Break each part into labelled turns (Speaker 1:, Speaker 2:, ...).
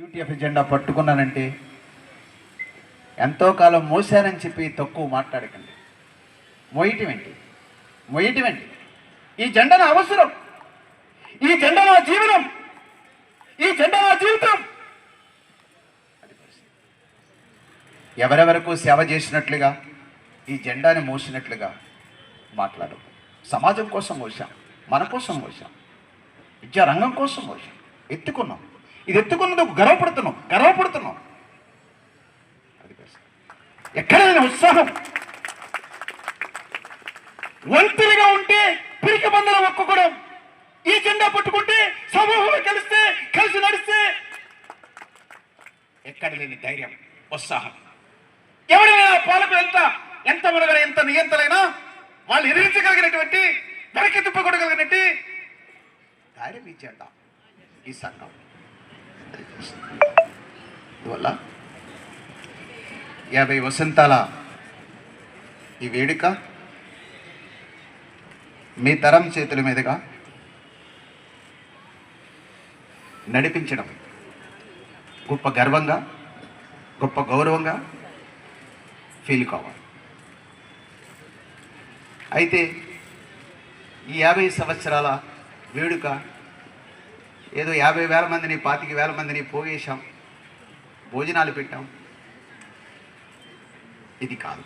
Speaker 1: UTF జెండా పట్టుకున్నానంటే ఎంతో కాలం మోసానని చెప్పి తక్కువ మాట్లాడకండి. మోయటం ఏంటి మోయటం ఏంటి ఈ జెండా నా అవసరం. ఈ జెండా నా జీవనం. ఈ జెండా నా జీవితం. ఎవరెవరకు సేవ చేసినట్లుగా ఈ జెండాని మోసినట్లుగా మాట్లాడు సమాజం కోసం మోసాం మన కోసం మోసాం విద్యారంగం కోసం మోసాం ఎత్తుకున్నాం. ఇది ఎత్తుకున్నందుకు గర్వపడుతున్నాం గర్వపడుతున్నాం. అది ఎక్కడైనా ఉత్సాహం. ఒంటరిగా ఉంటే పిరికి బందల ఒక్కొక్కడం ఈ జెండా పట్టుకుంటే సమూహంలో కలిస్తే కలిసి నడిస్తే. ఎక్కడ లేని ధైర్యం ఉత్సాహం. ఎవరైనా పాలకు ఎంత ఎంత మనగల ఎంత నియంతలైనా వాళ్ళు ఎదిరించగలిగినటువంటి వెనక్కి తిప్పకూడగలిగినట్టు ధైర్యం ఈ జెండా ఈ సంఘం. అందువల్ల యాభై వసంతాల ఈ వేడుక మీ తరం చేతుల మీదుగా నడిపించడం. గొప్ప గర్వంగా గొప్ప గౌరవంగా ఫీల్ కావాలి. అయితే ఈ యాభై సంవత్సరాల వేడుక ఏదో యాభై వేల మందిని పాతిక వేల మందిని పోగేశాం. భోజనాలు పెట్టాం. ఇది కాదు.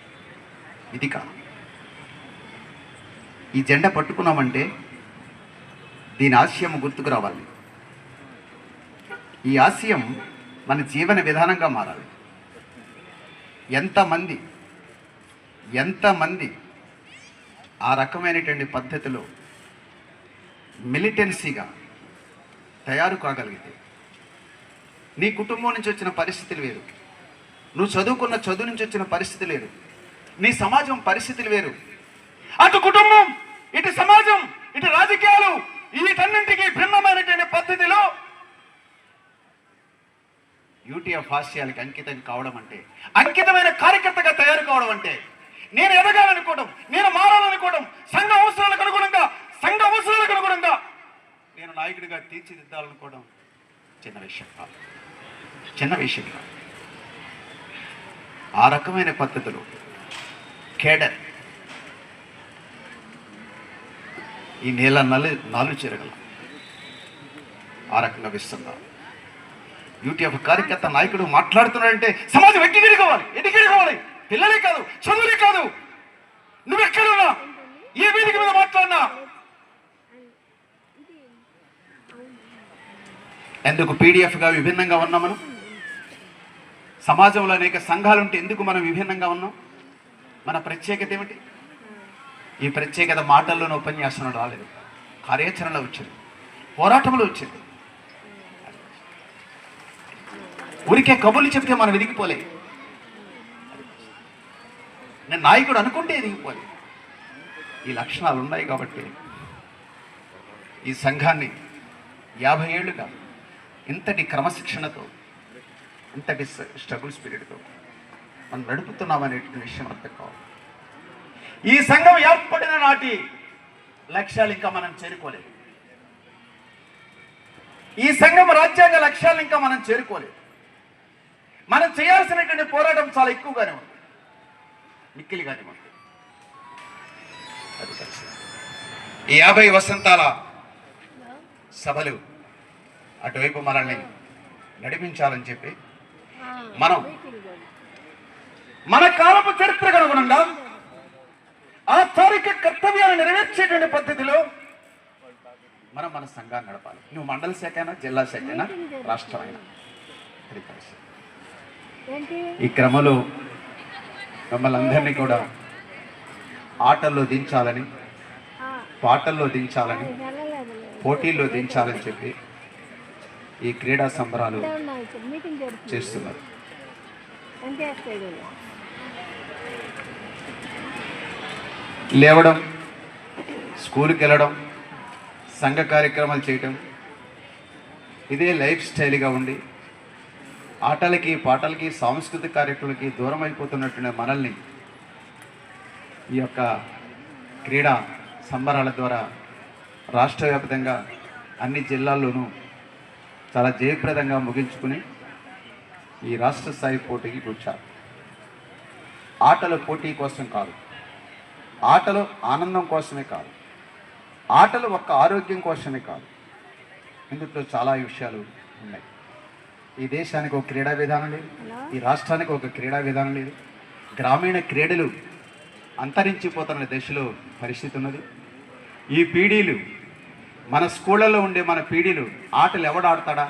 Speaker 1: ఇది కాదు. ఈ జెండా పట్టుకున్నామంటే దీని ఆశయం గుర్తుకు రావాలి. ఈ ఆశయం మన జీవన విధానంగా మారాలి. ఎంతమంది ఎంతమంది ఆ రకమైనటువంటి పద్ధతిలో మిలిటెన్సీగా తయారు కాగలిగితే నీ కుటుంబం నుంచి వచ్చిన పరిస్థితులు వేరు. నువ్వు చదువుకున్న చదువు నుంచి వచ్చిన పరిస్థితి లేదు నీ సమాజం పరిస్థితులు వేరు. అటు కుటుంబం ఇటు సమాజం ఇటు రాజకీయాలు వీటన్నింటికి భిన్నమైనటువంటి పద్ధతిలో యూటీఎఫ్ హాస్యాలకి అంకితం కావడం అంటే అంకితమైన కార్యకర్తగా తయారు కావడం అంటే నేను ఎదగాలనుకోవడం నేను మారాలనుకోవడం సంఘ అవసరాలకు అనుగుణంగా సంఘ అవసరాలకు అనుగుణంగా నేను నాయకుడిగా తీర్చిదిద్దాలనుకోవడం చిన్న విషయం కాదు. చిన్న విషయం కాదు. ఆ రకమైన పద్ధతులు కేడర్ ఈ నేల నలు నాలుగు చెరగల ఆ రకంగా విస్తున్నారు యూటీఎఫ్ కార్యకర్త నాయకుడు మాట్లాడుతున్నాడంటే సమాజం ఎక్కిగిరి కావాలి ఎడిగిరి కావాలి పిల్లలే కాదు చదువులే కాదు. నువ్వెక్కడున్నా? ఏ వేదిక మీద మాట్లాడినా? ఎందుకు పీడిఎఫ్గా విభిన్నంగా ఉన్నాం మనం. సమాజంలో అనేక సంఘాలుంటే ఎందుకు మనం విభిన్నంగా ఉన్నాం? మన ప్రత్యేకత ఏమిటి? ఈ ప్రత్యేకత మాటల్లోనే ఉపన్యాసంలో రాలేదు. కార్యాచరణలో వచ్చింది. పోరాటంలో వచ్చింది. ఊరికే కబుర్లు చెప్తే మనం ఎదిగిపోలే. నేను నాయకుడు అనుకుంటే ఎదిగిపోలే. ఈ లక్షణాలు ఉన్నాయి కాబట్టి ఈ సంఘాన్ని యాభై ఏళ్ళుగా ఇంతటి క్రమశిక్షణతో ఇంతటి స్ట్రగుల్ స్పిరిట్తో మనం నడుపుతున్నామనే విషయం అర్థం కావాలి. ఈ సంఘం ఏర్పడిన నాటి లక్ష్యాలు ఇంకా మనం చేరుకోలేదు. ఈ సంఘం రాజ్యాంగ లక్ష్యాలు ఇంకా మనం చేరుకోలేదు. మనం చేయాల్సినటువంటి పోరాటం చాలా ఎక్కువగానే ఉంది. మిక్కిలిగానే ఉంది. అది కలిసి ఈ యాభై వసంతాల సభలు అటువైపు మనల్ని నడిపించాలని చెప్పి మనం మన కాలపు చరిత్రకు అనుగుణంగా ఆ తారీఖ కర్తవ్యాన్ని నెరవేర్చేటువంటి పద్ధతిలో మనం మన సంఘాన్ని నడపాలి. నువ్వు మండల శాఖ అయినా జిల్లా శాఖ అయినా రాష్ట్రం అయినా ఈ క్రమంలో మమ్మల్ని అందరినీ కూడా ఆటల్లో దించాలని పాటల్లో దించాలని. పోటీల్లో దించాలని చెప్పి ఈ క్రీడా సంబరాలు చేస్తున్నారు. లేవడం స్కూల్కి వెళ్ళడం సంఘ కార్యక్రమాలు చేయటం ఇదే లైఫ్ స్టైల్గా ఉండి ఆటలకి పాటలకి సాంస్కృతిక కార్యక్రమాలకి దూరం అయిపోతున్నటువంటి మనల్ని ఈ యొక్క క్రీడా సంబరాల ద్వారా రాష్ట్ర వ్యాప్తంగా అన్ని జిల్లాల్లోనూ చాలా జయప్రదంగా ముగించుకుని ఈ రాష్ట్ర స్థాయి పోటీకి కూర్చారు ఆటల పోటీ కోసం కాదు ఆటలు ఆనందం కోసమే కాదు ఆటలు ఒక్క ఆరోగ్యం కోసమే కాదు ఇందులో చాలా విషయాలు ఉన్నాయి. ఈ దేశానికి ఒక క్రీడా విధానం లేదు ఈ రాష్ట్రానికి ఒక క్రీడా విధానం లేదు గ్రామీణ క్రీడలు అంతరించిపోతున్న దశలో పరిస్థితి ఉన్నది. ఈ పీడీలు మన స్కూళ్ళల్లో ఉండే మన పీడీలు ఆటలు ఎవడు ఆడతాడా?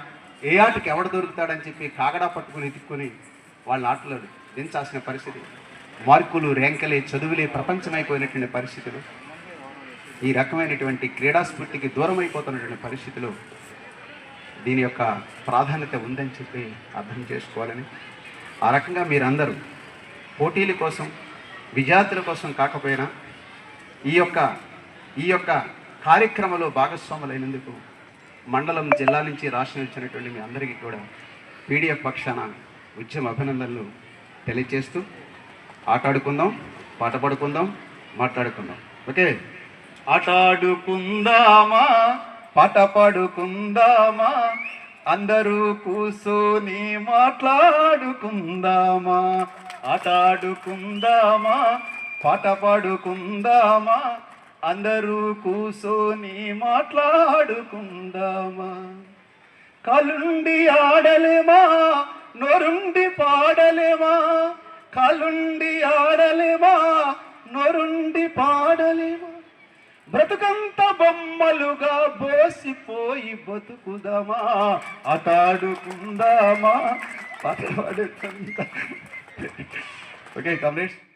Speaker 1: ఏ ఆటకి ఎవడు దొరుకుతాడని చెప్పి కాగడా పట్టుకుని ఎత్తుక్కొని వాళ్ళ ఆటలు దించాల్సిన పరిస్థితి. మార్కులు ర్యాంకులే చదువులే ప్రపంచమైపోయినటువంటి పరిస్థితులు. ఈ రకమైనటువంటి క్రీడాస్ఫూర్తికి దూరం అయిపోతున్నటువంటి పరిస్థితిలో దీని యొక్క ప్రాధాన్యత ఉందని చెప్పి అర్థం చేసుకోవాలని. ఆ రకంగా మీరందరూ పోటీల కోసం విద్యార్థుల కోసం కాకపోయినా ఈ యొక్క ఈ యొక్క కార్యక్రమంలో భాగస్వాములైనందుకు మండలం జిల్లా నుంచి రాష్ట్రం వచ్చినటువంటి మీ అందరికీ కూడా పీడిఎఫ్ పక్షాన ఉద్యమ అభినందనలు తెలియజేస్తూ ఆటాడుకుందాం పాట పాడుకుందాం మాట్లాడుకుందాం. ఓకే? ఆటాడుకుందామా? పాట పాడుకుందామా? అందరూ కూర్చొని మాట్లాడుకుందామా? ఆటాడుకుందామా? పాట పాడుకుందామా? అందరూ కూసోని మాట్లాడుకుందామా? కలుండి ఆడలేమా? నొరుండి పాడలేమా? కలుండి ఆడలేమా? నొరుండి పాడలేమా? బ్రతుకంత బొమ్మలుగా బోసిపోయి బతుకుదామా? అతాడుకుందామా? పాట ఓకే కమలేష్.